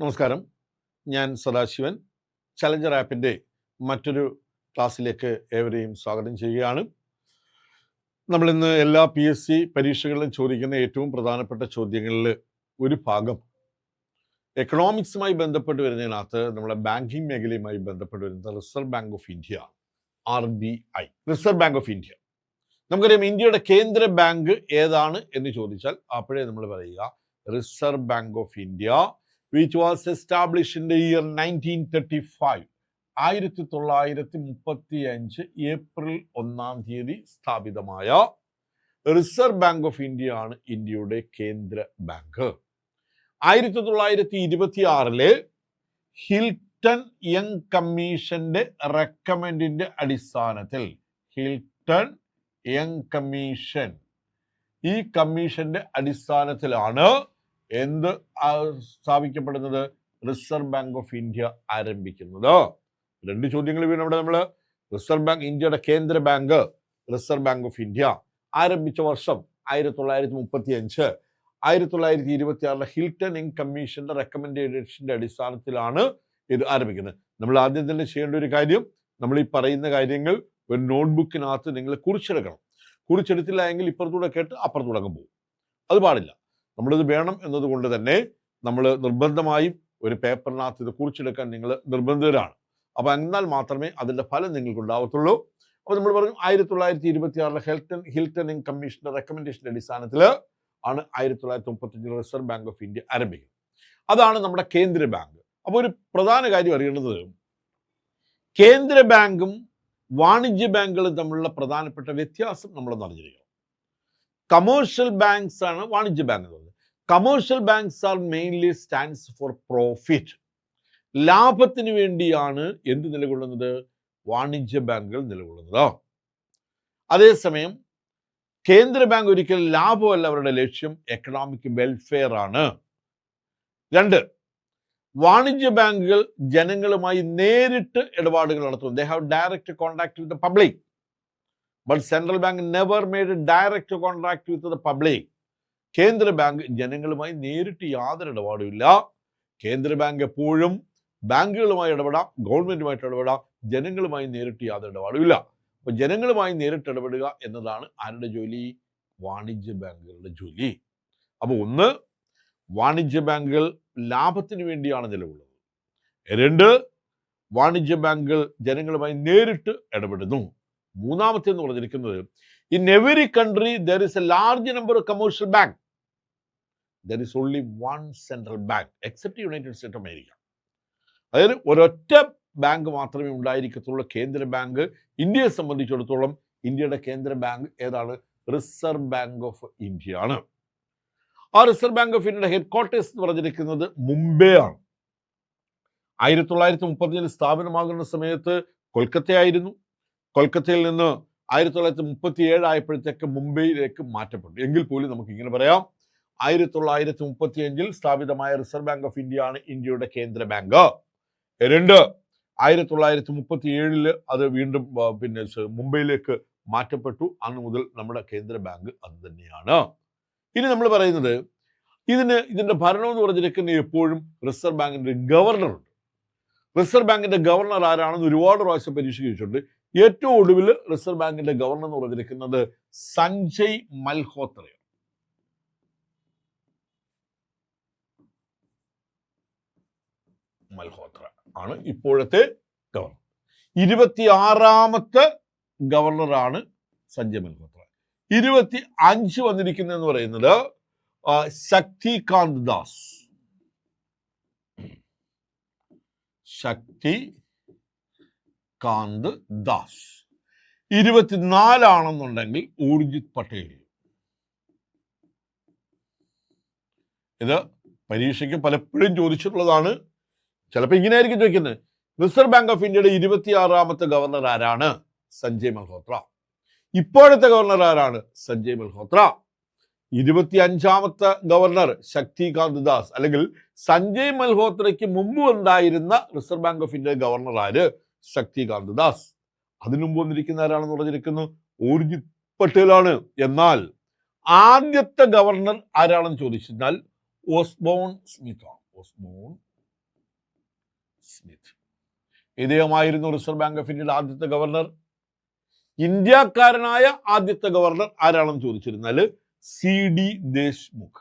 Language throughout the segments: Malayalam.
നമസ്കാരം. ഞാൻ സദാശിവൻ. ചലഞ്ചർ ആപ്പിന്റെ മറ്റൊരു ക്ലാസ്സിലേക്ക് ഏവരെയും സ്വാഗതം ചെയ്യുകയാണ്. നമ്മളിന്ന് എല്ലാ പി എസ് സി പരീക്ഷകളിലും ചോദിക്കുന്ന ഏറ്റവും പ്രധാനപ്പെട്ട ചോദ്യങ്ങളിൽ ഒരു ഭാഗം എക്കണോമിക്സുമായി ബന്ധപ്പെട്ട് വരുന്നതിനകത്ത് നമ്മുടെ ബാങ്കിങ് മേഖലയുമായി ബന്ധപ്പെട്ട് വരുന്നത് Reserve Bank of India R B I Reserve Bank of India നമുക്കറിയാം ഇന്ത്യയുടെ കേന്ദ്ര ബാങ്ക് ഏതാണ് എന്ന് ചോദിച്ചാൽ അപ്പോഴേ നമ്മൾ പറയുക Reserve Bank of India which was establish in the year nineteen thirty five ആയിരത്തി തൊള്ളായിരത്തി മുപ്പത്തി അഞ്ച് ഏപ്രിൽ ഒന്നാം തീയതി സ്ഥാപിതമായ റിസർവ് ബാങ്ക് ഓഫ് ഇന്ത്യ ആണ് ഇന്ത്യയുടെ കേന്ദ്ര ബാങ്ക്. ആയിരത്തി തൊള്ളായിരത്തി ഇരുപത്തി ആറിലെ ഹിൽട്ടൺ യങ് കമ്മീഷന്റെ റെക്കമെൻഡിന്റെ അടിസ്ഥാനത്തിൽ ഹിൽട്ടൺ യങ് കമ്മീഷൻ ഈ കമ്മീഷന്റെ അടിസ്ഥാനത്തിലാണ് എന്ത് സ്ഥാപിക്കപ്പെടുന്നത്? റിസർവ് ബാങ്ക് ഓഫ് ഇന്ത്യ ആരംഭിക്കുന്നത്? രണ്ട് ചോദ്യങ്ങൾ വീണ് അവിടെ നമ്മൾ റിസർവ് ബാങ്ക് ഇന്ത്യയുടെ കേന്ദ്ര bank Reserve Bank of India ആരംഭിച്ച വർഷം ആയിരത്തി തൊള്ളായിരത്തി മുപ്പത്തി അഞ്ച് ആയിരത്തി തൊള്ളായിരത്തി ഇരുപത്തി ആറിലെ ഹിൽട്ടൺ ഇങ് കമ്മീഷന്റെ റെക്കമെൻഡേഷന്റെ അടിസ്ഥാനത്തിലാണ് ഇത് ആരംഭിക്കുന്നത്. നമ്മൾ ആദ്യം തന്നെ ചെയ്യേണ്ട ഒരു കാര്യം നമ്മൾ ഈ പറയുന്ന കാര്യങ്ങൾ ഒരു നോട്ട്ബുക്കിനകത്ത് നിങ്ങൾ കുറിച്ചെടുക്കണം. കുറിച്ചെടുത്തില്ല എങ്കിൽ ഇപ്പുറത്തൂടെ കേട്ട് അപ്പുറത്തൂടെ പോകും. അത് പാടില്ല. നമ്മളിത് വേണം എന്നതുകൊണ്ട് തന്നെ നമ്മൾ നിർബന്ധമായും ഒരു പേപ്പറിനകത്ത് ഇത് കുറിച്ചെടുക്കാൻ നിങ്ങൾ നിർബന്ധിതരാണ്. അപ്പോൾ എന്നാൽ മാത്രമേ അതിന്റെ ഫലം നിങ്ങൾക്ക് ഉണ്ടാവത്തുള്ളൂ അപ്പോൾ നമ്മൾ പറഞ്ഞു ആയിരത്തി തൊള്ളായിരത്തി ഇരുപത്തി ആറിലെ ഹിൽട്ടൺ കമ്മീഷന്റെ കമ്മീഷന്റെ റെക്കമെൻഡേഷന്റെ അടിസ്ഥാനത്തിൽ ആണ് ആയിരത്തി തൊള്ളായിരത്തി മുപ്പത്തഞ്ചിൽ റിസർവ് ബാങ്ക് ഓഫ് ഇന്ത്യ ആരംഭിക്കുന്നത്. അതാണ് നമ്മുടെ കേന്ദ്ര ബാങ്ക്. അപ്പോൾ ഒരു പ്രധാന കാര്യം അറിയേണ്ടത് കേന്ദ്ര ബാങ്കും വാണിജ്യ ബാങ്കുകളും തമ്മിലുള്ള പ്രധാനപ്പെട്ട വ്യത്യാസം നമ്മൾ അറിഞ്ഞിരിക്കണം. കമേഴ്ഷ്യൽ ബാങ്ക്സ് ആണ് വാണിജ്യ ബാങ്ക് എന്ന് പറയുന്നത് commercial banks are mainly stands for profit ലാഭത്തിന് വേണ്ടിയാണ് എന്ത് നിലകൊള്ളുന്നത്? വാണിജ്യ ബാങ്കുകൾ നിലകൊള്ളുന്നത് അതേസമയം കേന്ദ്ര ബാങ്ക് ഒരിക്കലും ലാഭമല്ല അവരുടെ ലക്ഷ്യം എക്കണോമിക് വെൽഫെയർ ആണ്. രണ്ട് വാണിജ്യ ബാങ്കുകൾ ജനങ്ങളുമായി നേരിട്ട് ഇടപാടുകൾ നടത്തുന്നു. They have direct contact with the public but central bank never made direct contract with the public കേന്ദ്ര ബാങ്ക് ജനങ്ങളുമായി നേരിട്ട് യാതൊരു ഇടപാടുമില്ല കേന്ദ്ര ബാങ്ക് എപ്പോഴും ബാങ്കുകളുമായി ഇടപെടാം ഗവൺമെന്റുമായിട്ട് ഇടപെടാം ജനങ്ങളുമായി നേരിട്ട് യാതൊരു ഇടപാടുമില്ല അപ്പൊ ജനങ്ങളുമായി നേരിട്ട് ഇടപെടുക എന്നതാണ് ആരുടെ ജോലി? വാണിജ്യ ബാങ്കുകളുടെ ജോലി. അപ്പോൾ ഒന്ന് വാണിജ്യ ബാങ്കുകൾ ലാഭത്തിന് വേണ്ടിയാണ് നിലകൊള്ളുന്നത് രണ്ട് വാണിജ്യ ബാങ്കുകൾ ജനങ്ങളുമായി നേരിട്ട് ഇടപെടുന്നു. മൂന്നാമത്തെ എന്ന് പറഞ്ഞിരിക്കുന്നത് in every country there is a large number of commercial bank there is only one central bank except United State America അതായത് ഒരൊറ്റ ബാങ്ക് മാത്രമേ ഉണ്ടായിരിക്കത്തുള്ളൂ. കേന്ദ്ര ബാങ്ക് ഇന്ത്യയെ സംബന്ധിച്ചിടത്തോളം ഇന്ത്യയുടെ കേന്ദ്ര ബാങ്ക് ഏതാണ്? റിസർവ് ബാങ്ക് ഓഫ് ഇന്ത്യ ആണ്. ആ റിസർവ് ബാങ്ക് ഓഫ് ഇന്ത്യയുടെ ഹെഡ് ക്വാർട്ടേഴ്സ് എന്ന് പറഞ്ഞിരിക്കുന്നത് മുംബൈ ആണ്. ആയിരത്തി തൊള്ളായിരത്തി മുപ്പത്തിയഞ്ചിൽ സ്ഥാപനമാകുന്ന സമയത്ത് കൊൽക്കത്തയായിരുന്നു. കൊൽക്കത്തയിൽ നിന്ന് ആയിരത്തി തൊള്ളായിരത്തി മുപ്പത്തി ഏഴ് ആയപ്പോഴത്തേക്ക് മുംബൈയിലേക്ക് മാറ്റപ്പെട്ടു. എങ്കിൽ പോലും നമുക്ക് ഇങ്ങനെ പറയാം. ആയിരത്തി തൊള്ളായിരത്തി മുപ്പത്തി അഞ്ചിൽ സ്ഥാപിതമായ റിസർവ് ബാങ്ക് ഓഫ് ഇന്ത്യ ആണ് ഇന്ത്യയുടെ കേന്ദ്ര ബാങ്ക്. രണ്ട് ആയിരത്തി തൊള്ളായിരത്തി മുപ്പത്തി ഏഴിൽ അത് വീണ്ടും പിന്നെ മുംബൈയിലേക്ക് മാറ്റപ്പെട്ടു. അന്ന് മുതൽ നമ്മുടെ കേന്ദ്ര ബാങ്ക് അത് തന്നെയാണ്. ഇനി നമ്മൾ പറയുന്നത് ഇതിന് ഇതിന്റെ ഭരണം എന്ന് പറഞ്ഞിരിക്കുന്ന എപ്പോഴും റിസർവ് ബാങ്കിന്റെ ഗവർണർ ഉണ്ട് റിസർവ് ബാങ്കിന്റെ ഗവർണർ ആരാണെന്ന് ഒരുപാട് പ്രാവശ്യം പരീക്ഷ ചോദിച്ചിട്ടുണ്ട് ഏറ്റവും ഒടുവിൽ റിസർവ് ബാങ്കിന്റെ ഗവർണർ എന്ന് പറഞ്ഞിരിക്കുന്നത് സഞ്ജയ് മൽഹോത്രയാണ്. മൽഹോത്ര ആണ് ഇപ്പോഴത്തെ ഗവർണർ ഇരുപത്തിയാറാമത്തെ ഗവർണറാണ് സഞ്ജയ് മൽഹോത്ര. ഇരുപത്തി അഞ്ച് വന്നിരിക്കുന്നതെന്ന് പറയുന്നത് ശക്തികാന്ത് ദാസ്. ശക്തി കാന്ത് ദാസ്. ഇരുപത്തിനാലാണെന്നുണ്ടെങ്കിൽ ഊർജിത് പട്ടേൽ. ഇത് പരീക്ഷയ്ക്ക് പലപ്പോഴും ചോദിച്ചിട്ടുള്ളതാണ്. ചിലപ്പോൾ ഇങ്ങനെ ആയിരിക്കും ചോദിക്കുന്നത്. റിസർവ് ബാങ്ക് ഓഫ് ഇന്ത്യയുടെ ഇരുപത്തിയാറാമത്തെ ഗവർണർ ആരാണ്? സഞ്ജയ് മൽഹോത്ര. ഇപ്പോഴത്തെ ഗവർണർ ആരാണ്? സഞ്ജയ് മൽഹോത്ര. ഇരുപത്തി അഞ്ചാമത്തെ ഗവർണർ ശക്തികാന്ത് ദാസ്. അല്ലെങ്കിൽ സഞ്ജയ് മൽഹോത്രയ്ക്ക് മുമ്പ് ഉണ്ടായിരുന്ന Reserve Bank of India governor ആര്? ശക്തികാന്ത് ദാസ്. അതിനു മുമ്പ് വന്നിരിക്കുന്ന ആരാണെന്ന് പറഞ്ഞിരിക്കുന്നു? ഊർജിത് പട്ടേലാണ്. എന്നാൽ ആദ്യത്തെ ഗവർണർ ആരാണെന്ന് ചോദിച്ചാൽ ഓസ്ബോൺ സ്മിത്ത് ഓസ്ബോൺ സ്മിത്ത്. ഇദ്ദേഹമായിരുന്നു റിസർവ് ബാങ്ക് ഓഫ് ഇന്ത്യയുടെ ആദ്യത്തെ ഗവർണർ. ഇന്ത്യക്കാരനായ ആദ്യത്തെ ഗവർണർ ആരാണെന്ന് ചോദിച്ചിരുന്നാൽ C D Deshmukh.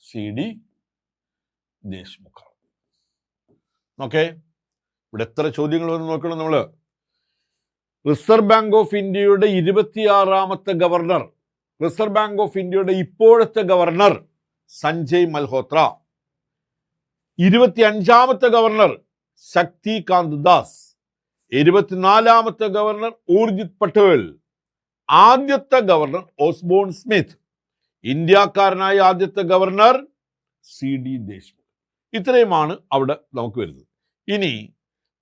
C D Deshmukh okay ഇവിടെ എത്ര ചോദ്യങ്ങൾ വന്ന് നോക്കണം നമ്മൾ റിസർവ് ബാങ്ക് ഓഫ് ഇന്ത്യയുടെ ഇരുപത്തിയാറാമത്തെ ഗവർണർ റിസർവ് ബാങ്ക് ഓഫ് ഇന്ത്യയുടെ ഇപ്പോഴത്തെ ഗവർണർ സഞ്ജയ് മൽഹോത്ര. ഇരുപത്തി അഞ്ചാമത്തെ ഗവർണർ ശക്തികാന്ത് ദാസ്. ഇരുപത്തിനാലാമത്തെ ഗവർണർ ഊർജിത് പട്ടേൽ. ആദ്യത്തെ ഗവർണർ ഓസ്ബോൺ സ്മിത്ത്. ഇന്ത്യക്കാരനായ ആദ്യത്തെ ഗവർണർ സി ഡി ദേശ്മുഖ്. ഇത്രയുമാണ് അവിടെ നമുക്ക് വരുന്നത്. ഇനി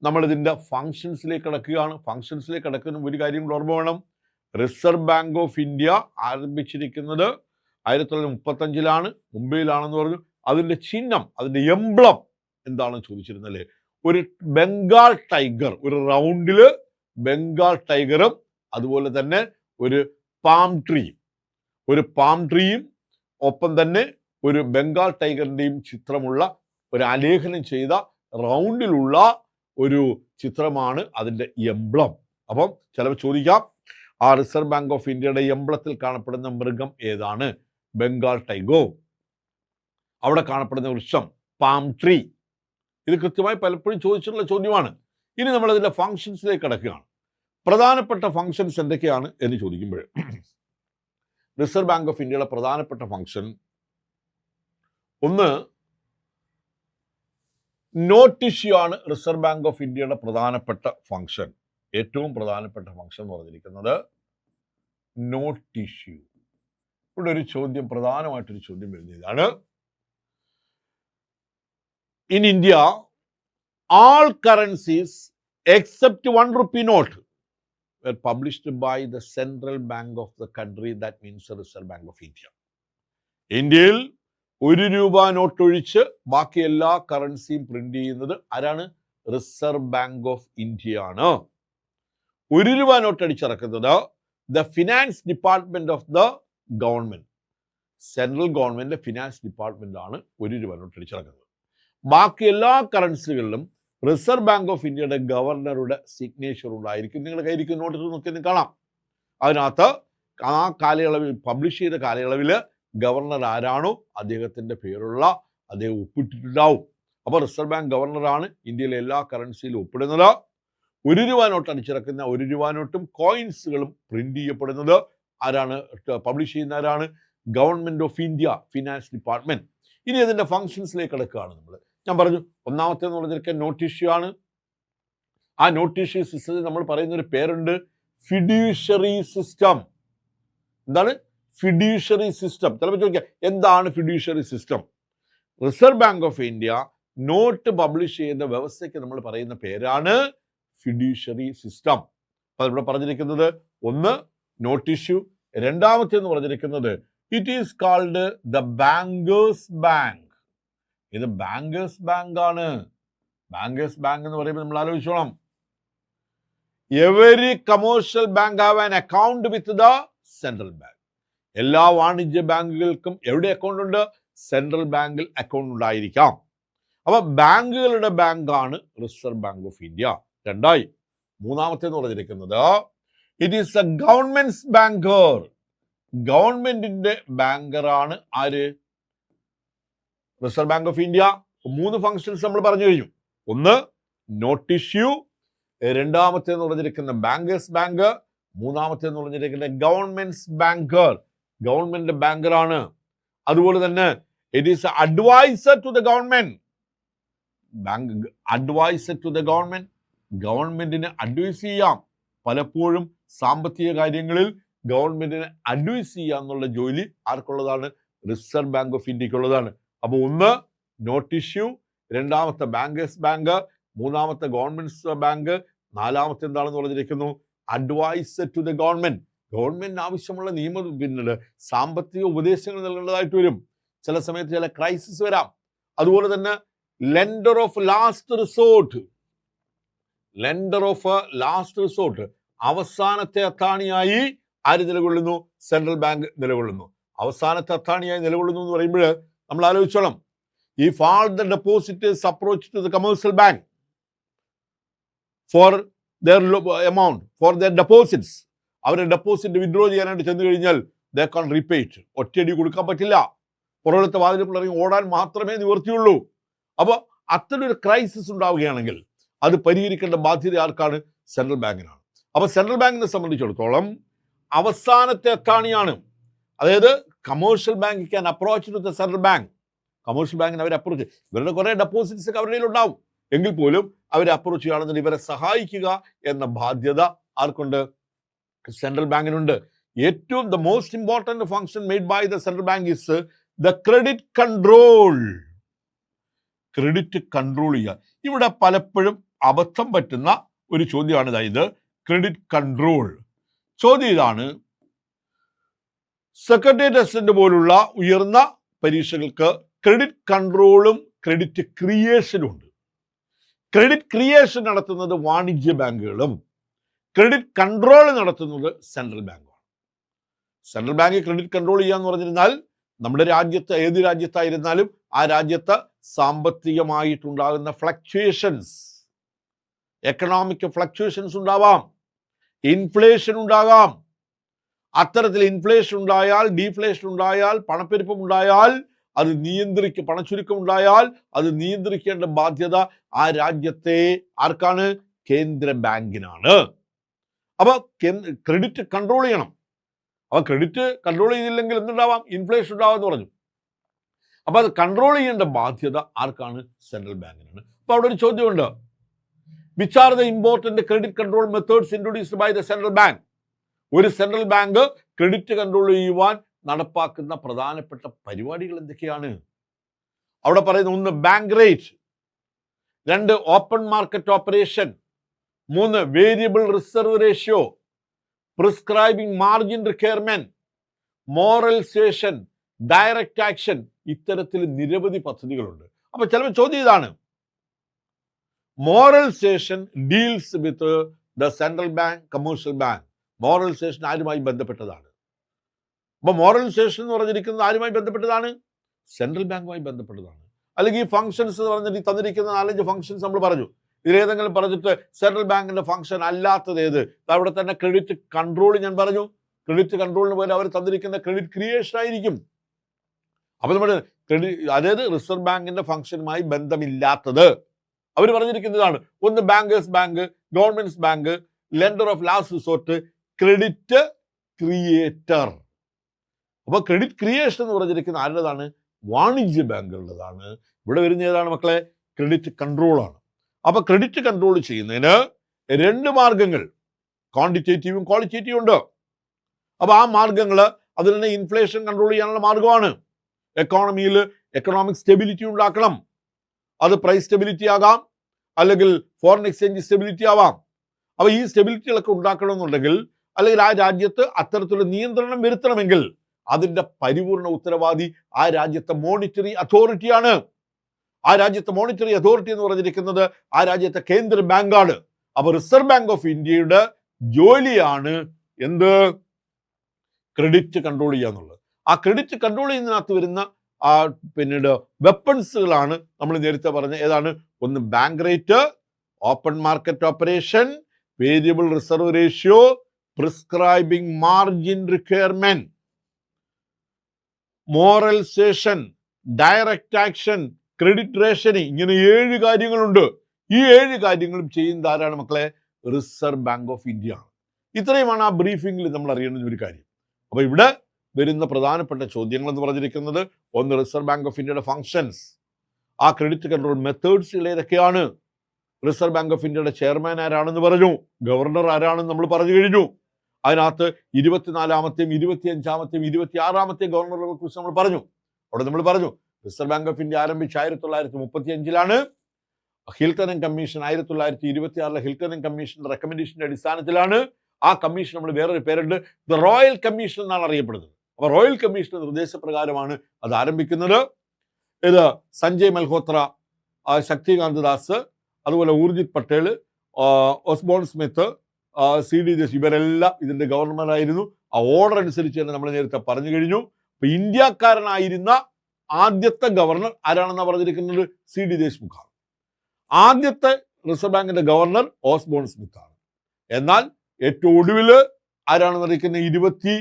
നമ്മൾ ഇതിന്റെ ഫങ്ഷൻസിലേക്ക് കിടക്കുകയാണ്. ഫങ്ഷൻസിലേക്ക് കിടക്കുന്ന ഒരു കാര്യം ഓർമ്മ വേണം. റിസർവ് ബാങ്ക് ഓഫ് ഇന്ത്യ ആരംഭിച്ചിരിക്കുന്നത് ആയിരത്തി തൊള്ളായിരത്തി മുപ്പത്തഞ്ചിലാണ് മുംബൈയിലാണെന്ന് പറഞ്ഞു. അതിന്റെ ചിഹ്നം അതിന്റെ എംബ്ലം എന്താണെന്ന് ചോദിച്ചിരുന്നല്ലേ ഒരു ബംഗാൾ ടൈഗർ ഒരു റൗണ്ടിൽ ബംഗാൾ ടൈഗറും അതുപോലെ തന്നെ ഒരു പാം ട്രീയും ഒരു പാം ട്രീയും ഒപ്പം തന്നെ ഒരു ബംഗാൾ ടൈഗറിന്റെയും ചിത്രമുള്ള ഒരു ആലേഖനം ചെയ്ത റൗണ്ടിലുള്ള ഒരു ചിത്രമാണ് അതിന്റെ എംബ്ലം. അപ്പം ചിലപ്പോൾ ചോദിക്കാം. ആ റിസർവ് ബാങ്ക് ഓഫ് ഇന്ത്യയുടെ എംബ്ലത്തിൽ കാണപ്പെടുന്ന മൃഗം ഏതാണ്? ബംഗാൾ ടൈഗോ. അവിടെ കാണപ്പെടുന്ന വൃക്ഷം പാം ട്രീ. ഇത് കൃത്യമായി പലപ്പോഴും ചോദിച്ചിട്ടുള്ള ചോദ്യമാണ്. ഇനി നമ്മൾ അതിന്റെ ഫങ്ഷൻസിലേക്ക് കിടക്കുകയാണ്. പ്രധാനപ്പെട്ട ഫങ്ഷൻസ് എന്തൊക്കെയാണ് എന്ന് ചോദിക്കുമ്പോൾ റിസർവ് ബാങ്ക് ഓഫ് ഇന്ത്യയുടെ പ്രധാനപ്പെട്ട ഫങ്ഷൻ ഒന്ന് നോട്ട് ഇഷ്യൂ ആണ് റിസർവ് ബാങ്ക് ഓഫ് ഇന്ത്യയുടെ പ്രധാനപ്പെട്ട ഫംഗ്ഷൻ. ഏറ്റവും പ്രധാനപ്പെട്ട ഫംഗ്ഷൻ എന്ന് പറഞ്ഞിരിക്കുന്നത് നോട്ട് ഇഷ്യൂ ഇവിടെ ഒരു ചോദ്യം പ്രധാനമായിട്ടൊരു ചോദ്യം വരുന്നതാണ്. In India all currencies except one rupee note published by the central bank of the country that means Reserve Bank of India ഇന്ത്യയിൽ ഒരു രൂപ നോട്ട് ഒഴിച്ച് ബാക്കി എല്ലാ കറൻസിയും പ്രിന്റ് ചെയ്യുന്നത് ആരാണ്? റിസർവ് ബാങ്ക് ഓഫ് ഇന്ത്യ ആണ്. ഒരു രൂപ note അടിച്ചിറക്കുന്നത് the finance department of the government central ഗവൺമെന്റിന്റെ ഫിനാൻസ് ഡിപ്പാർട്ട്മെന്റ് ആണ് ഒരു രൂപ നോട്ട് അടിച്ചിറക്കുന്നത് ബാക്കി എല്ലാ കറൻസികളിലും റിസർവ് ബാങ്ക് ഓഫ് ഇന്ത്യയുടെ ഗവർണറുടെ സിഗ്നേച്ചർ ഉണ്ടായിരിക്കും. നിങ്ങളുടെ കയ്യിരിക്കും നോട്ടിൽ നോക്കി കാണാം. അതിനകത്ത് ആ കാലയളവിൽ പബ്ലിഷ് ചെയ്ത കാലയളവിൽ ഗവർണർ ആരാണോ അദ്ദേഹത്തിന്റെ പേരുള്ള അദ്ദേഹം ഒപ്പിട്ടിട്ടുണ്ടാവും. അപ്പോൾ റിസർവ് ബാങ്ക് ഗവർണറാണ് ഇന്ത്യയിലെ എല്ലാ കറൻസിയിലും ഒപ്പിടുന്നത്. ഒരു രൂപ നോട്ട് അടിച്ചിറക്കുന്ന ഒരു രൂപ നോട്ടും കോയിൻസുകളും പ്രിന്റ് ചെയ്യപ്പെടുന്നത് ആരാണ്? പബ്ലിഷ് ചെയ്യുന്ന ആരാണ്? Government of India finance department ഇനി അതിന്റെ ഫങ്ഷൻസിലേക്ക് കിടക്കുകയാണ് നമ്മൾ ഞാൻ പറഞ്ഞു ഒന്നാമത്തെ എന്ന് പറഞ്ഞിരിക്കാൻ നോട്ട് ഇഷ്യൂ ആണ്. ആ നോട്ട് ഇഷ്യൂ സിസ്റ്റത്തിൽ നമ്മൾ പറയുന്ന ഒരു പേരുണ്ട് ഫിഡ്യൂഷറി സിസ്റ്റം എന്താണ്? ഫിഡ്യൂഷറി സിസ്റ്റം ചിലപ്പോൾ ചോദിക്കാം എന്താണ് fiduciary system Reserve Bank of India note publish ചെയ്യുന്ന വ്യവസ്ഥയ്ക്ക് നമ്മൾ പറയുന്ന പേരാണ് ഫിഡ്യൂഷറി സിസ്റ്റം അപ്പോൾ ഇവിടെ പറഞ്ഞിരിക്കുന്നത് ഒന്ന് നോട്ട് ഇഷ്യൂ രണ്ടാമത്തെ എന്ന് പറഞ്ഞിരിക്കുന്നത് it is called the bankers bank ഇത് ബാങ്കേഴ്സ് ബാങ്ക് ആണ്. ബാങ്കേഴ്സ് ബാങ്ക് എന്ന് പറയുമ്പോൾ നമ്മൾ ആലോചിച്ചോളാം. Every commercial bank have an account with the central bank എല്ലാ വാണിജ്യ ബാങ്കുകൾക്കും എവിടെ അക്കൗണ്ട് ഉണ്ട്? സെൻട്രൽ ബാങ്കിൽ അക്കൗണ്ട് ഉണ്ടായിരിക്കാം. അപ്പൊ ബാങ്കുകളുടെ ബാങ്കാണ് റിസർവ് ബാങ്ക് ഓഫ് ഇന്ത്യ രണ്ടായി. മൂന്നാമത്തെ എന്ന് പറഞ്ഞിരിക്കുന്നത് it is a government banker ഗവൺമെന്റിന്റെ ബാങ്കറാണ് ആര്? റിസർവ് ബാങ്ക് ഓഫ് ഇന്ത്യ മൂന്ന് ഫങ്ഷൻസ് നമ്മൾ പറഞ്ഞു കഴിഞ്ഞു. ഒന്ന് നോട്ട് ഇഷ്യൂ രണ്ടാമത്തെ എന്ന് പറഞ്ഞിരിക്കുന്ന ബാങ്കേഴ്സ് ബാങ്ക് മൂന്നാമത്തെ എന്ന് പറഞ്ഞിരിക്കുന്ന ഗവൺമെന്റ് ബാങ്കർ ഗവൺമെന്റ് ബാങ്കറാണ് അതുപോലെ തന്നെ it is advisor to the government bank advisor to the government ഗവൺമെന്റിന് അഡ്വൈസ് ചെയ്യാം. പലപ്പോഴും സാമ്പത്തിക കാര്യങ്ങളിൽ ഗവൺമെന്റിനെ അഡ്വൈസ് ചെയ്യുക എന്നുള്ള ജോലി ആർക്കുള്ളതാണ്? റിസർവ് ബാങ്ക് ഓഫ് ഇന്ത്യക്കുള്ളതാണ് അപ്പോൾ ഒന്ന് നോട്ട് ഇഷ്യൂ രണ്ടാമത്തെ ബാങ്കേഴ്സ് ബാങ്ക് മൂന്നാമത്തെ ഗവൺമെന്റ് ബാങ്ക് നാലാമത്തെ എന്താണെന്ന് പറഞ്ഞിരിക്കുന്നു? അഡ്വൈസർ ടു ദ ഗവൺമെന്റ് ഗവൺമെന്റിന് ആവശ്യമുള്ള നിയമ പിന്നീട് സാമ്പത്തിക ഉപദേശങ്ങൾ നൽകേണ്ടതായിട്ട് വരും. ചില സമയത്ത് ചില ക്രൈസിസ് വരാം. അതുപോലെ തന്നെ lender of last resort lender of last resort അവസാനത്തെ അത്താണിയായി ആര് നിലകൊള്ളുന്നു? സെൻട്രൽ ബാങ്ക് നിലകൊള്ളുന്നു. അവസാനത്തെ അത്താണിയായി നിലകൊള്ളുന്നു എന്ന് പറയുമ്പോൾ നമ്മൾ ആലോചിച്ചോളാം. ഈ fall the deposit approach to the commercial bank for their amount for their deposits, അവരുടെ ഡെപ്പോസിറ്റ് വിഡ്രോ ചെയ്യാനായിട്ട് ചെന്ന് കഴിഞ്ഞാൽ ദേ കാൺ റീപേറ്റ് ഒറ്റയടി കൊടുക്കാൻ പറ്റില്ല. പുറകിലത്തെ വാതിൽ ഓടാൻ മാത്രമേ നിവർത്തിയുള്ളൂ അപ്പോൾ ഒരു ക്രൈസിസ് ഉണ്ടാവുകയാണെങ്കിൽ അത് പരിഹരിക്കേണ്ട ബാധ്യത ആർക്കാണ്? സെൻട്രൽ ബാങ്കിനാണ് അപ്പോൾ സെൻട്രൽ ബാങ്കിനെ സംബന്ധിച്ചിടത്തോളം അവസാനത്തെ അത്താണിയാണ്. അതായത് commercial bank can approach to the central bank commercial ബാങ്കിന് അവരെ അപ്രോച്ച് ഇവരുടെ കുറേ ഡെപ്പോസിറ്റ്സ് ഒക്കെ അവരുടെ ഉണ്ടാവും എങ്കിൽ പോലും അവരെ അപ്രോച്ച് ചെയ്യുകയാണെന്നുണ്ടെങ്കിൽ ഇവരെ സഹായിക്കുക എന്ന ബാധ്യത ആർക്കുണ്ട്? സെൻട്രൽ ബാങ്കിനുണ്ട് ഏറ്റവും the most important function made by the central bank is the credit control credit control ചെയ്യുക. ഇവിടെ പലപ്പോഴും അബദ്ധം പറ്റുന്ന ഒരു ചോദ്യമാണ് അതായത് ക്രെഡിറ്റ് കൺട്രോൾ ചോദ്യം ഇതാണ്. സെക്രട്ടേറിയറ്റ് അസിസ്റ്റന്റ് പോലുള്ള ഉയർന്ന പരീക്ഷകൾക്ക് ക്രെഡിറ്റ് കൺട്രോളും ക്രെഡിറ്റ് ക്രിയേഷനും ഉണ്ട്. ക്രെഡിറ്റ് ക്രിയേഷൻ നടത്തുന്നത് വാണിജ്യ ബാങ്കുകളും ക്രെഡിറ്റ് കൺട്രോൾ നടത്തുന്നത് സെൻട്രൽ ബാങ്കാണ് സെൻട്രൽ ബാങ്ക് ക്രെഡിറ്റ് കൺട്രോൾ ചെയ്യാന്ന് പറഞ്ഞിരുന്നാൽ നമ്മുടെ രാജ്യത്ത് ഏത് രാജ്യത്തായിരുന്നാലും ആ രാജ്യത്ത് സാമ്പത്തികമായിട്ടുണ്ടാകുന്ന ഫ്ലക്ച്വേഷൻസ് എക്കണോമിക് ഫ്ലക്ച്വേഷൻസ് ഉണ്ടാവാം. ഇൻഫ്ലേഷൻ ഉണ്ടാകാം. അത്തരത്തിൽ ഇൻഫ്ലേഷൻ ഉണ്ടായാൽ ഡീഫ്ലേഷൻ ഉണ്ടായാൽ പണപ്പെരുപ്പം ഉണ്ടായാൽ അത് നിയന്ത്രിക്ക പണച്ചുരുക്കം ഉണ്ടായാൽ അത് നിയന്ത്രിക്കേണ്ട ബാധ്യത ആ രാജ്യത്തെ ആർക്കാണ്? കേന്ദ്ര ബാങ്കിനാണ്. അപ്പൊ ക്രെഡിറ്റ് കൺട്രോൾ ചെയ്യണം. അപ്പൊ ക്രെഡിറ്റ് കൺട്രോൾ ചെയ്തില്ലെങ്കിൽ എന്തുണ്ടാവാം? ഇൻഫ്ലേഷൻ ഉണ്ടാവാം എന്ന് പറഞ്ഞു. അപ്പോൾ അത് കൺട്രോൾ ചെയ്യേണ്ട ബാധ്യത ആർക്കാണ്? സെൻട്രൽ ബാങ്കിനാണ് അപ്പോൾ അവിടെ ഒരു ചോദ്യമുണ്ട്. Which are the important credit control methods introduced by the central bank ഒരു സെൻട്രൽ ബാങ്ക് ക്രെഡിറ്റ് കൺട്രോൾ ചെയ്യുവാൻ നടപ്പാക്കുന്ന പ്രധാനപ്പെട്ട പരിപാടികൾ എന്തൊക്കെയാണ്? അവിടെ പറയുന്ന ഒന്ന് ബാങ്ക് റേറ്റ് രണ്ട് ഓപ്പൺ മാർക്കറ്റ് ഓപ്പറേഷൻ മൂന്ന് variable reserve ratio prescribing margin requirement moralisation direct action ഇത്തരത്തിൽ നിരവധി പദ്ധതികളുണ്ട്. അപ്പൊ ചിലപ്പോൾ ചോദ്യം ഇതാണ്. Moralisation deals with the central bank commercial bank moralisation ആരുമായി ബന്ധപ്പെട്ടതാണ്? അപ്പൊ മോറലൈസേഷൻ എന്ന് പറഞ്ഞിരിക്കുന്നത് ആരുമായി ബന്ധപ്പെട്ടതാണ്? സെൻട്രൽ ബാങ്കുമായി ബന്ധപ്പെട്ടതാണ്. അല്ലെങ്കിൽ ഈ ഫംഗ്ഷൻസ് എന്ന് പറഞ്ഞിട്ട് തന്നിരിക്കുന്ന നാലഞ്ച് ഫംഗ്ഷൻസ് നമ്മൾ പറഞ്ഞു. ഇതിലേതെങ്കിലും പറഞ്ഞിട്ട് സെൻട്രൽ ബാങ്കിന്റെ ഫംഗ്ഷൻ അല്ലാത്തത് ഏത്? അവിടെ തന്നെ ക്രെഡിറ്റ് കൺട്രോൾ ഞാൻ പറഞ്ഞു. ക്രെഡിറ്റ് കൺട്രോളിന് പോലെ അവർ തന്നിരിക്കുന്ന ക്രെഡിറ്റ് ക്രിയേഷൻ ആയിരിക്കും. അപ്പൊ നമ്മുടെ ക്രെഡിറ്റ് അതായത് റിസർവ് ബാങ്കിന്റെ ഫംഗ്ഷനുമായി ബന്ധമില്ലാത്തത്. അവർ പറഞ്ഞിരിക്കുന്നതാണ് ഒന്ന് bankers bank governments bank lender of last resort credit creator അപ്പൊ ക്രെഡിറ്റ് ക്രിയേഷൻ എന്ന് പറഞ്ഞിരിക്കുന്ന ആരുടേതാണ്? വാണിജ്യ ബാങ്കുകളുടേതാണ്. ഇവിടെ വരുന്ന ഏതാണ് മക്കളെ? ക്രെഡിറ്റ് കൺട്രോൾ ആണ്. അപ്പൊ ക്രെഡിറ്റ് കൺട്രോൾ ചെയ്യുന്നതിന് രണ്ട് മാർഗങ്ങൾ. ക്വാണ്ടിറ്റേറ്റീവും ക്വാളിറ്റേറ്റീവും ഉണ്ട്. അപ്പൊ ആ മാർഗങ്ങൾ അതിൽ തന്നെ ഇൻഫ്ലേഷൻ കൺട്രോൾ ചെയ്യാനുള്ള മാർഗമാണ്. എക്കോണമിയിൽ എക്കണോമിക് സ്റ്റെബിലിറ്റി ഉണ്ടാക്കണം. അത് പ്രൈസ് സ്റ്റെബിലിറ്റി ആകാം. അല്ലെങ്കിൽ ഫോറിൻ എക്സ്ചേഞ്ച് സ്റ്റെബിലിറ്റി ആവാം. അപ്പോൾ ഈ സ്റ്റെബിലിറ്റികളൊക്കെ ഉണ്ടാക്കണമെന്നുണ്ടെങ്കിൽ അല്ലെങ്കിൽ ആ രാജ്യത്ത് അത്തരത്തിലുള്ള നിയന്ത്രണം വരുത്തണമെങ്കിൽ അതിന്റെ പരിപൂർണ ഉത്തരവാദി ആ രാജ്യത്തെ മോണിറ്ററി അതോറിറ്റിയാണ് ആ രാജ്യത്തെ മോണിറ്ററി അതോറിറ്റി എന്ന് പറഞ്ഞിരിക്കുന്നത് ആ രാജ്യത്തെ കേന്ദ്ര ബാങ്കാണ്. അപ്പൊ റിസർവ് ബാങ്ക് ഓഫ് ഇന്ത്യയുടെ ജോലിയാണ് എന്ത്? ക്രെഡിറ്റ് കൺട്രോൾ ചെയ്യുക എന്നുള്ളത്. ആ ക്രെഡിറ്റ് കൺട്രോൾ ചെയ്യുന്നതിനകത്ത് വരുന്ന ആ പിന്നീട് വെപ്പൺസുകളാണ് നമ്മൾ നേരത്തെ പറഞ്ഞ ഏതാണ്? ഒന്ന് bank rate open market operation variable reserve ratio prescribing margin requirement moralisation direct action credit rationing ഇങ്ങനെ ഏഴ് കാര്യങ്ങളുണ്ട്. ഈ ഏഴ് കാര്യങ്ങളും ചെയ്യുന്നത് ആരാണ് മക്കളെ? റിസർവ് ബാങ്ക് ഓഫ് ഇന്ത്യ ആണ്. ഇത്രയുമാണ് ആ ബ്രീഫിംഗിൽ നമ്മൾ അറിയേണ്ട ഒരു കാര്യം. അപ്പോൾ ഇവിടെ വരുന്ന പ്രധാനപ്പെട്ട ചോദ്യങ്ങൾ എന്ന് പറഞ്ഞിരിക്കുന്നത് ഒന്ന് റിസർവ് ബാങ്ക് ഓഫ് ഇന്ത്യയുടെ ഫങ്ഷൻസ് ആ ക്രെഡിറ്റ് കൺട്രോൾ മെത്തേഡ്സ് ഏതൊക്കെയാണ്? റിസർവ് ബാങ്ക് ഓഫ് ഇന്ത്യയുടെ ചെയർമാൻ ആരാണെന്ന് പറഞ്ഞു ഗവർണർ ആരാണെന്ന് നമ്മൾ പറഞ്ഞു കഴിഞ്ഞു. അതിനകത്ത് ഇരുപത്തിനാലാമത്തെയും ഇരുപത്തിയഞ്ചാമത്തെയും ഇരുപത്തി ആറാമത്തെയും ഗവർണറുകളെ കുറിച്ച് നമ്മൾ പറഞ്ഞു. അവിടെ നമ്മൾ പറഞ്ഞു റിസർവ് ബാങ്ക് ഓഫ് ഇന്ത്യ ആരംഭിച്ച ആയിരത്തി തൊള്ളായിരത്തി മുപ്പത്തി അഞ്ചിലാണ് ഹിൽട്ടൺ കമ്മീഷൻ ആയിരത്തി തൊള്ളായിരത്തി ഇരുപത്തി ആറിലെ ഹിൽട്ടൺ കമ്മീഷന്റെ റെക്കമെൻഡേഷന്റെ അടിസ്ഥാനത്തിലാണ്. ആ കമ്മീഷൻ നമ്മൾ വേറൊരു പേരുണ്ട്. ദ റോയൽ കമ്മീഷൻ എന്നാണ് അറിയപ്പെടുന്നത്. അപ്പോൾ റോയൽ കമ്മീഷൻ നിർദ്ദേശപ്രകാരമാണ് അത് ആരംഭിക്കുന്നത്. ഇത് സഞ്ജയ് മൽഹോത്ര ശക്തികാന്ത് ദാസ് അതുപോലെ Urjit Patel Osborne Smith C D ജസ് ഇവരെല്ലാം ഇതിന്റെ ഗവർണർമാരായിരുന്നു ആ ഓർഡർ അനുസരിച്ച് തന്നെ നമ്മൾ നേരത്തെ പറഞ്ഞു കഴിഞ്ഞു. അപ്പൊ ഇന്ത്യക്കാരനായിരുന്ന ആദ്യത്തെ ഗവർണർ ആരാണെന്നാണ് പറഞ്ഞിരിക്കുന്നത്? സി ഡി ദേശ്മുഖാണ്. ആദ്യത്തെ റിസർവ് ബാങ്കിന്റെ ഗവർണർ ഓസ്ബോൺ സ്മിത്ത് ആണ് എന്നാൽ ഏറ്റവും ഒടുവിൽ ആരാണ് പറഞ്ഞിരിക്കുന്നത് ഇരുപത്തി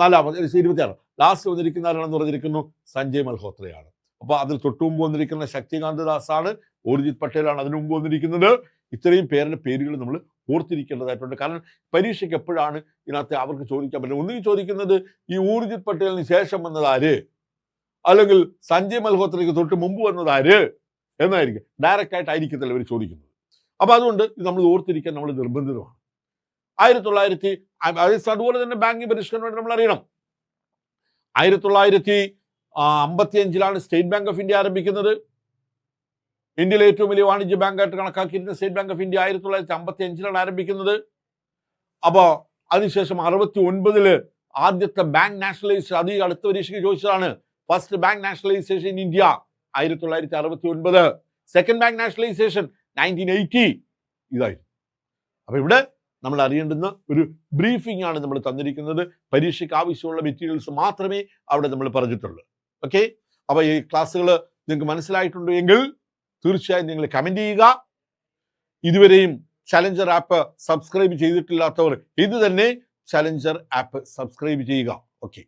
നാലാമത് ഇരുപത്തി ആറ് ലാസ്റ്റ് വന്നിരിക്കുന്ന ആരാണെന്ന് പറഞ്ഞിരിക്കുന്നു? സഞ്ജയ് മൽഹോത്രയാണ്. അപ്പൊ അതിൽ തൊട്ടു മുമ്പ് വന്നിരിക്കുന്ന ശക്തികാന്ത ദാസാണ്. ആണ് ഓർജിത് പട്ടേലാണ് അതിനു മുമ്പ് വന്നിരിക്കുന്നത്. ഇത്രയും പേരുടെ പേരുകൾ നമ്മൾ ഓർത്തിരിക്കേണ്ടതായിട്ടുണ്ട്. കാരണം പരീക്ഷയ്ക്ക് എപ്പോഴാണ് ഇതിനകത്ത് അവർക്ക് ചോദിക്കാൻ പറ്റുന്നത്? ഒന്നുകിൽ ചോദിക്കുന്നത് ഈ ഊർജിത് പട്ടേലിന് ശേഷം വന്നത് ആര്? അല്ലെങ്കിൽ സഞ്ജയ് മൽഹോത്രയ്ക്ക് തൊട്ട് മുമ്പ് വന്നത് ആര്? എന്നായിരിക്കും. ഡയറക്റ്റ് ആയിട്ടായിരിക്കത്തില്ല ഇവർ ചോദിക്കുന്നത്. അപ്പൊ അതുകൊണ്ട് നമ്മൾ ഓർത്തിരിക്കാൻ നമ്മൾ നിർബന്ധിതമാണ്. ആയിരത്തി തൊള്ളായിരത്തി അതുപോലെ തന്നെ ബാങ്കിങ് പരിഷ്കരണം നമ്മൾ അറിയണം. ആയിരത്തി തൊള്ളായിരത്തി അമ്പത്തി അഞ്ചിലാണ് സ്റ്റേറ്റ് ബാങ്ക് ഓഫ് ഇന്ത്യ ആരംഭിക്കുന്നത്. ഇന്ത്യയിലെ ഏറ്റവും വലിയ വാണിജ്യ ബാങ്കായിട്ട് കണക്കാക്കിയിരുന്ന സ്റ്റേറ്റ് ബാങ്ക് ഓഫ് ഇന്ത്യ ആയിരത്തി തൊള്ളായിരത്തി അമ്പത്തി അഞ്ചിലാണ് ആരംഭിക്കുന്നത്. അപ്പോൾ അതിനുശേഷം അറുപത്തി ഒൻപതിൽ ആദ്യത്തെ ബാങ്ക് നാഷണലൈസ് അത് അടുത്ത പരീക്ഷയ്ക്ക് ചോദിച്ചതാണ്. First bank nationalisation in India ആയിരത്തി തൊള്ളായിരത്തി അറുപത്തി ഒൻപത് second bank nationalisation nineteen eighty ഇതായിരുന്നു. അപ്പൊ ഇവിടെ നമ്മൾ അറിയേണ്ടുന്ന ഒരു ബ്രീഫിംഗ് ആണ് നമ്മൾ തന്നിരിക്കുന്നത്. പരീക്ഷയ്ക്ക് ആവശ്യമുള്ള മെറ്റീരിയൽസ് മാത്രമേ അവിടെ നമ്മൾ പറഞ്ഞിട്ടുള്ളൂ. ഓക്കെ അപ്പോൾ ഈ ക്ലാസ്സുകൾ നിങ്ങൾക്ക് മനസ്സിലായിട്ടുണ്ട് എങ്കിൽ തീർച്ചയായും നിങ്ങൾ കമന്റ് ചെയ്യുക. ഇതുവരെയും ചലഞ്ചർ ആപ്പ് സബ്സ്ക്രൈബ് ചെയ്തിട്ടില്ലാത്തവർ ഇത് തന്നെ ചലഞ്ചർ ആപ്പ് സബ്സ്ക്രൈബ് ചെയ്യുക. ഓക്കെ